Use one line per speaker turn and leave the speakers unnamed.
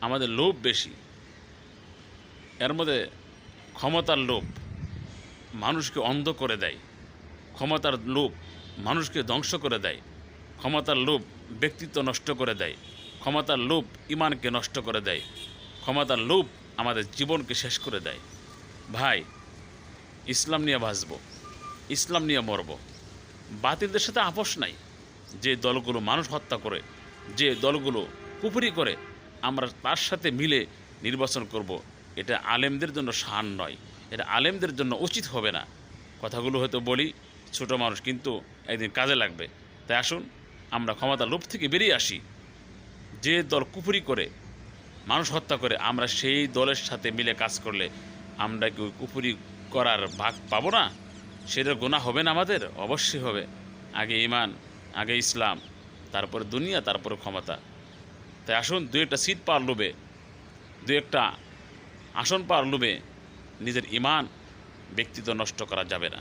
আমাদের লোভ বেশি। এর মধ্যে ক্ষমতার লোভ মানুষকে অন্ধ করে দেয়। ক্ষমতার লোভ মানুষকে ধ্বংস করে দেয়। ক্ষমতার লোভ ব্যক্তিত্ব নষ্ট করে দেয়। ক্ষমতার লোভ ইমানকে নষ্ট করে দেয়। ক্ষমতার লোভ আমাদের জীবনকে শেষ করে দেয়। ভাই, ইসলাম নিয়ে বাঁচব ইসলাম নিয়ে মরব। বাতিলদের সাথে আপোষ নাই। যে দলগুলো মানুষ হত্যা করে, যে দলগুলো কুপুরি করে আমরা তার সাথে মিলে নির্বাচন করব। এটা আলেমদের জন্য শান নয়। এটা আলেমদের জন্য উচিত হবে না। কথাগুলো হয়তো বলি, ছোট মানুষ, কিন্তু একদিন কাজে লাগবে। তাই আসুন, আমরা ক্ষমতা লোভ থেকে বেরিয়ে আসি। যে দল কুপুরি করে, মানুষ হত্যা করে, আমরা সেই দলের সাথে মিলে কাজ করলে আমরা কি কুপুরি করার ভাগ পাবো না? সেটা গোনা হবে না আমাদের? অবশ্যই হবে। আগে ইমান, আগে ইসলাম, তারপরে দুনিয়া, তারপরে ক্ষমতা। তাই আসুন দু একটা সিট পার লোবে দু একটা আসন পার লোবে নিজের ইমান ব্যক্তিত্ব নষ্ট করা যাবে না।